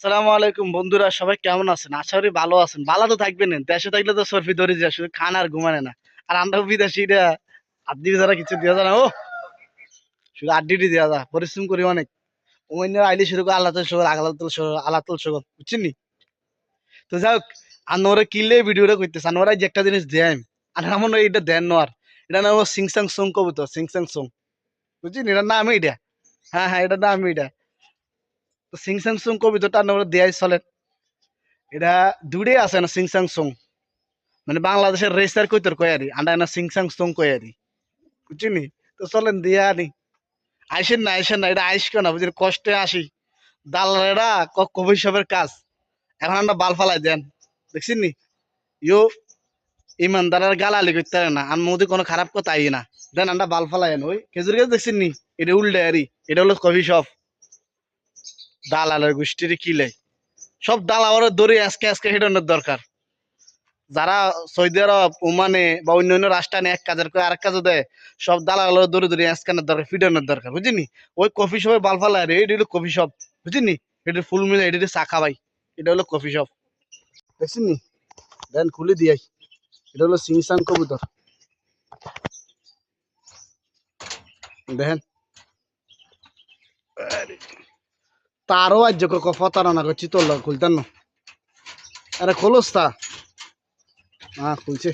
সালামু আলাইকুম বন্ধুরা, সবাই কেমন আছেন? আশা করি ভালো আছেন। ভালো তো থাকবেন। দেশে থাকলে তো সরফি ধরে যায়, শুধু খান আর ঘুমানে না। আর আমরা বিদেশি আড্ডি ছাড়া কিছু দেওয়া যায় না, ও! শুধু আড্ডিটি দেওয়া যায়, পরিশ্রম করি অনেক। অন্য আইলে শুরু করে আল্লাহ সগল আল্লাহ সগল আল্লাহ বুঝছেন নি? তো যাই হোক আনোরা কিনলে ভিডিওটা করতেছে? আনোরা যে একটা জিনিস দেয় আর এমন এটা দেন নোয়ার। এটা নাম সিংসাং সং কবুতর, সিংসাং সং। বুঝছেন এটার নাম এটা হ্যাঁ হ্যাঁ এটার নাম এটা তো সিংসাং সং কবিতাটা আমরা দেয়াই চলেন এটা দূরে আছে না সিংসাং সং মানে বাংলাদেশের রেসার কইতর কয়ারি আন্ডা না সিংসাং সং কয়ারি বুঝছিনি? তো চলেন দিয়া আনি। আইসেন না আইসেন না, এটা আইস না বুঝলি কষ্টে আসি। দালালেরা কবি সবের কাজ। এখন আমরা বাল ফালাই দেন। দেখছেন? নি ইয়ো ইমানদারের গালালি করতে না। আর মধ্যে কোনো খারাপ কথা আই না। দেন আমরা বাল ফালাই ওই খেজুর গাছ দেখছেন? নি এটা উল্টে আরি। এটা হলো কফি শপ দালালের গোষ্ঠীর কিলে সব দালালের দড়ি আজকে আজকে হিডনের দরকার। যারা সৌদি আরব, ওমানে বা অন্য অন্য রাষ্ট্রানে এক কাজের করে আরেক কাজে দেয়, সব দালালের দড়ি দড়ি আজকানের দরকার ফিডনের দরকার, বুঝিনি? ওই কফি শপে বালফালা রে, এটা হলো কফি শপ, বুঝিনি? এটা ফুল মিলে, এটা চা খাবাই এটা হলো কফি শপ। দেখছিনি? দেন খুলে দিয়াই এটা হলো সিংসাং কবুতর। দেখেন। তারও আজ কক ফতারানা করছি তোর খুলতেন না আরে খোলস তা। হ্যাঁ খুলছে।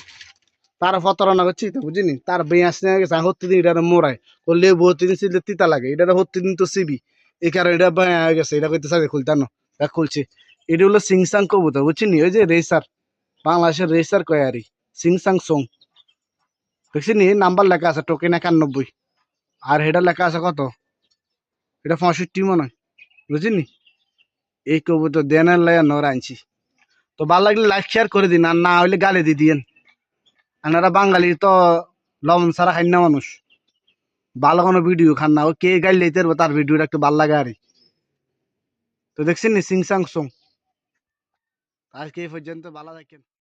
তার ফতারানা করছি তো বুঝিনি তার বেঁয়াস নিয়ে গেছে হত্যি দিন এটা মোড়ায় করলে বহুতি দিন ছিল তিতা লাগে এটা হত্যি দিন তো সিবি। এই কারণে এটা বেঁয়া হয়ে গেছে, এটা কইতে সাথে খুলতেন না দেখ, খুলছে। এটা হলো সিংসাং কবুতর বুঝছিনি ওই যে রেসার, বাংলাদেশের রেসার কয়ারি সিংসাং সং। দেখছি দেখছিনি নাম্বার লেখা আছে, টোকেন একানব্বই। আর এটা লেখা আছে কত? এটা পঁয়ষট্টি মনে হয়। বুঝিনি? এই কবুতর দেনের লাইয়া নর আনছি। তো ভালো লাগলে লাইক শেয়ার করে দিন, আর না হইলে গালি দিয়ে দিয়েন। আপনারা বাঙালি তো লবণ ছাড়া খাই না মানুষ। ভালো কোনো ভিডিও খান না। ও কে গাইলে লইতে পারব তার ভিডিওটা একটু ভালো লাগে আর তো দেখছেন নি সিং সাং সং আজকে এই পর্যন্ত ভালো থাকেন।